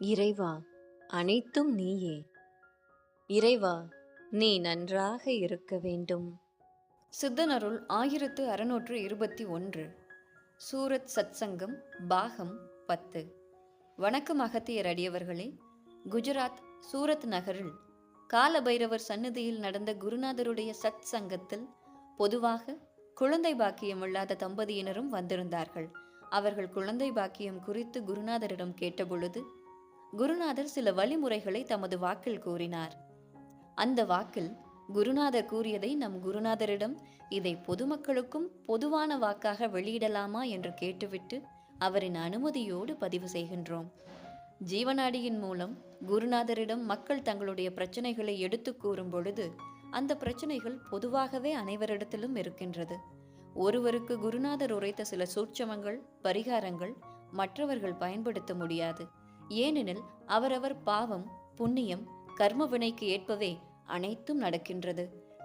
இறைவா அனைத்தும் நீயே. இறைவா நீ நன்றாக இருக்க வேண்டும். சித்தனருள் ஆயிரத்து அறுநூற்று இருபத்தி ஒன்று. சூரத் சத்சங்கம் பாகம் பத்து. வணக்கம் அகத்தியர் அடியவர்களே. குஜராத் சூரத் நகரில் காலபைரவர் சன்னதியில் நடந்த குருநாதருடைய சத் சங்கத்தில் பொதுவாக குழந்தை பாக்கியம் இல்லாத தம்பதியினரும் வந்திருந்தார்கள். அவர்கள் குழந்தை பாக்கியம் குறித்து குருநாதரிடம் கேட்டபொழுது குருநாதர் சில வழிமுறைகளை தமது வாக்கில் கூறினார். அந்த வாக்கில் குருநாதர் கூறியதை நம் குருநாதரிடம் இதை பொதுமக்களுக்கும் பொதுவான வாக்காக வெளியிடலாமா என்று கேட்டுவிட்டு அவரின் அனுமதியோடு பதிவு செய்கின்றோம். ஜீவநாடியின் மூலம் குருநாதரிடம் மக்கள் தங்களுடைய பிரச்சனைகளை எடுத்து கூறும் பொழுது அந்த பிரச்சனைகள் பொதுவாகவே அனைவரிடத்திலும் இருக்கின்றது. ஒருவருக்கு குருநாதர் உரைத்த சில சூட்சமங்கள் பரிகாரங்கள் மற்றவர்கள் பயன்படுத்த முடியாது. ஏனெனில் அவரவர் பாவம் புண்ணியம் கர்ம வினைக்கு ஏற்பவே அனைத்தும் நடக்கின்றது.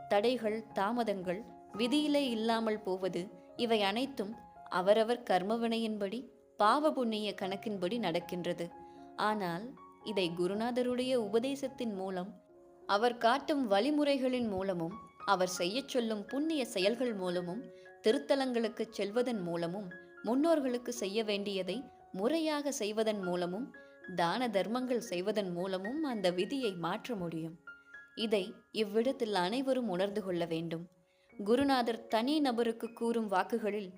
தடைகள் தாமதங்கள் விதியிலே இல்லாமல் போவது இவை அனைத்தும் அவரவர் கர்ம வினையின்படி பாவ புண்ணிய கணக்கின்படி நடக்கின்றது. ஆனால் இதை குருநாதருடைய உபதேசத்தின் மூலம் அவர் காட்டும் வழிமுறைகளின் மூலமும் அவர் செய்யச் சொல்லும் புண்ணிய செயல்கள் மூலமும் திருத்தலங்களுக்கு செல்வதன் மூலமும் முன்னோர்களுக்கு செய்ய வேண்டியதை முறையாக செய்வதன் மூலமும் தான தர்மங்கள் செய்வதன் மூலமும் அந்த விதியை மாற்ற முடியும். இதை இவ்விடத்தில் அனைவரும் உணர்ந்து கொள்ள வேண்டும். குருநாதர் தனி நபருக்கு கூறும் வாக்குகளில்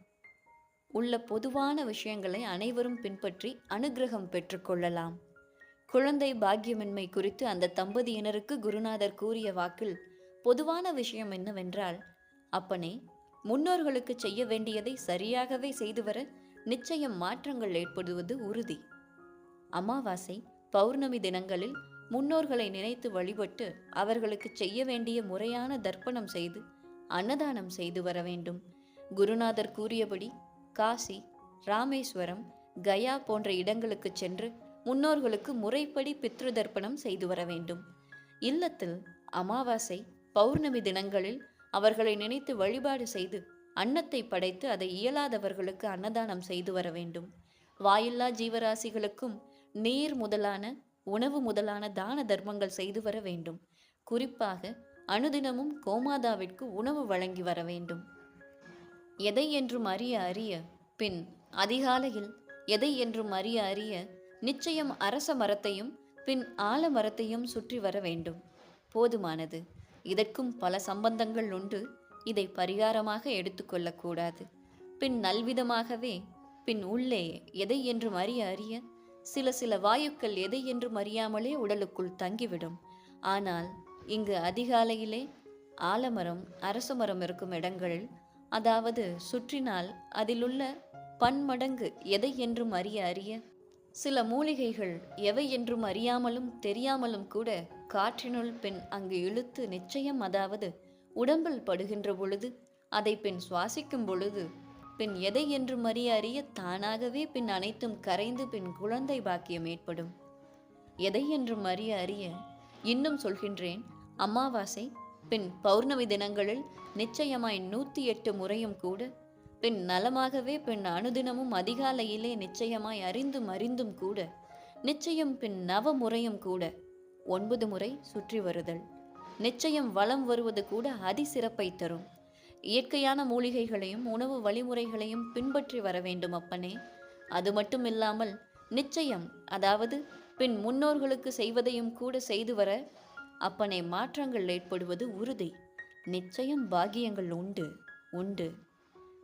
உள்ள பொதுவான விஷயங்களை அனைவரும் பின்பற்றி அனுக்கிரகம் பெற்றுக்கொள்ளலாம் குழந்தை பாக்கியமின்மை குறித்து அந்த தம்பதியினருக்கு குருநாதர் கூறிய வாக்கில் பொதுவான விஷயம் என்னவென்றால் அப்பனே முன்னோர்களுக்கு செய்ய வேண்டியதை சரியாகவே செய்து வர நிச்சயம் மாற்றங்கள் ஏற்படுவது உறுதி. அமாவாசை பௌர்ணமி தினங்களில் முன்னோர்களை நினைத்து வழிபட்டு அவர்களுக்கு செய்ய வேண்டிய முறையான தர்ப்பணம் செய்து அன்னதானம் செய்து வர வேண்டும். குருநாதர் கூறியபடி காசி ராமேஸ்வரம் கயா போன்ற இடங்களுக்கு சென்று முன்னோர்களுக்கு முறைப்படி பித்ரு தர்ப்பணம் செய்து வர வேண்டும். இல்லத்தில் அமாவாசை பௌர்ணமி தினங்களில் அவர்களை நினைத்து வழிபாடு செய்து அன்னத்தை படைத்து அதை இயலாதவர்களுக்கு அன்னதானம் செய்து வர வேண்டும். வாயில்லா ஜீவராசிகளுக்கும் நீர் முதலான உணவு முதலான தான தர்மங்கள் செய்து வர வேண்டும். குறிப்பாக அனுதினமும் கோமாதாவிற்கு உணவு வழங்கி வர வேண்டும். எதை என்றும் அறிய அறிய பின் அதிகாலையில் எதை என்றும் அறிய அறிய நிச்சயம் அரச மரத்தையும் பின் ஆலமரத்தையும் சுற்றி வர வேண்டும். போதுமானது. இதற்கும் பல சம்பந்தங்கள் உண்டு. இதை பரிகாரமாக எடுத்துக்கொள்ளக்கூடாது பின் நல்விதமாகவே பின் உள்ளே எதை என்றும் அறிய அறிய சில சில வாயுக்கள் எதை என்றும் அறியாமலே உடலுக்குள் தங்கிவிடும். ஆனால் இங்கு அதிகாலையிலே ஆலமரம் அரச மரம் இருக்கும் இடங்களில் அதாவது சுற்றினால் அதிலுள்ள பன்மடங்கு எதை என்றும் அறிய அறிய சில மூலிகைகள் எவை என்றும் அறியாமலும் தெரியாமலும் கூட காற்றினுள் பின் அங்கு இழுத்து நிச்சயம் அதாவது உடம்பில் படுகின்ற பொழுது அதை பின் சுவாசிக்கும் பொழுது பின் எதை என்று மறிய அறிய தானாகவே பின் அனைத்தும் கரைந்து பின் குழந்தை பாக்கியம் ஏற்படும். எதை என்று அறிய அறிய இன்னும் சொல்கின்றேன். அமாவாசை பின் பௌர்ணமி தினங்களில் நிச்சயமாய் நூற்றி எட்டு முறையும் கூட பின் நலமாகவே பின் அனுதினமும் அதிகாலையிலே நிச்சயமாய் அறிந்தும் அறிந்தும் கூட நிச்சயம் பின் நவ முறையும் கூட ஒன்பது முறை சுற்றி வருதல். நிச்சயம் வளம் வருவது கூட அதிசிறப்பை தரும். இயற்கையான மூலிகைகளையும் உணவு வழிமுறைகளையும் பின்பற்றி வர வேண்டும் அப்பனே. அது மட்டும் இல்லாமல் நிச்சயம் அதாவது பின் முன்னோர்களுக்கு செய்வதையும் கூட செய்து வர அப்பனை மாற்றங்கள் ஏற்படுவது உறுதி. நிச்சயம் பாக்கியங்கள் உண்டு உண்டு.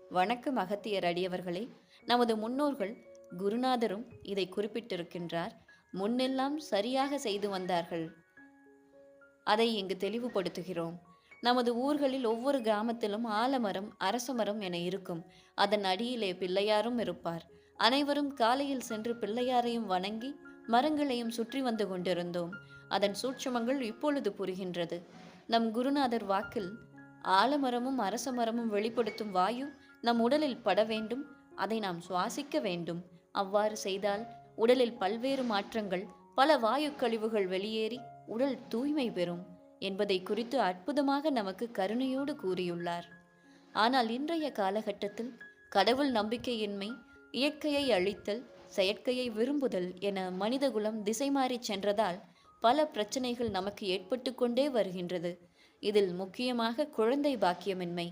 வணக்கம் அகத்தியர் அடியவர்களே. நமது முன்னோர்கள் குருநாதரும் இதை குறிப்பிட்டிருக்கின்றார். முன்னெல்லாம் சரியாக செய்து வந்தார்கள். அதை இங்கு தெளிவுபடுத்துகிறோம். நமது ஊர்களில் ஒவ்வொரு கிராமத்திலும் ஆலமரம் அரசமரம் என இருக்கும். அதன் அடியிலே பிள்ளையாரும் இருப்பார். அனைவரும் காலையில் சென்று பிள்ளையாரையும் வணங்கி மரங்களையும் சுற்றி வந்து கொண்டிருந்தோம். அதன் சூட்சமங்கள் இப்பொழுது புரிகின்றது. நம் குருநாதர் வாக்கில் ஆலமரமும் அரசமரமும் வெளிப்படுத்தும் வாயு நம் உடலில் பட வேண்டும் அதை நாம் சுவாசிக்க வேண்டும். அவ்வாறு செய்தால் உடலில் பல்வேறு மாற்றங்கள் பல வாயு கழிவுகள் வெளியேறி உடல் தூய்மை பெறும். என்பதை குறித்து அற்புதமாக நமக்கு கருணையோடு கூறியுள்ளார். ஆனால் இன்றைய காலகட்டத்தில் கடவுள் நம்பிக்கையின்மை இயற்கையை அழித்தல் செயற்கையை விரும்புதல் என மனிதகுலம் திசை மாறி சென்றதால் பல பிரச்சனைகள் நமக்கு ஏற்பட்டு கொண்டே வருகின்றது. இதில் முக்கியமாக குழந்தை பாக்கியமின்மை.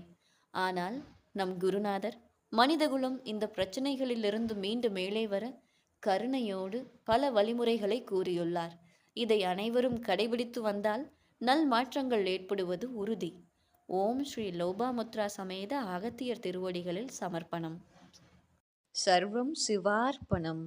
ஆனால் நம் குருநாதர் மனிதகுலம் இந்த பிரச்சனைகளிலிருந்து மீண்டு மேலே வர கருணையோடு பல வழிமுறைகளை கூறியுள்ளார். இதை அனைவரும் கடைபிடித்து வந்தால் நல் மாற்றங்கள் ஏற்படுவது உறுதி. ஓம் ஸ்ரீ லோபாமுத்ரா சமேத அகத்தியர் திருவடிகளில் சமர்ப்பணம். சர்வம் சிவார்ப்பணம்.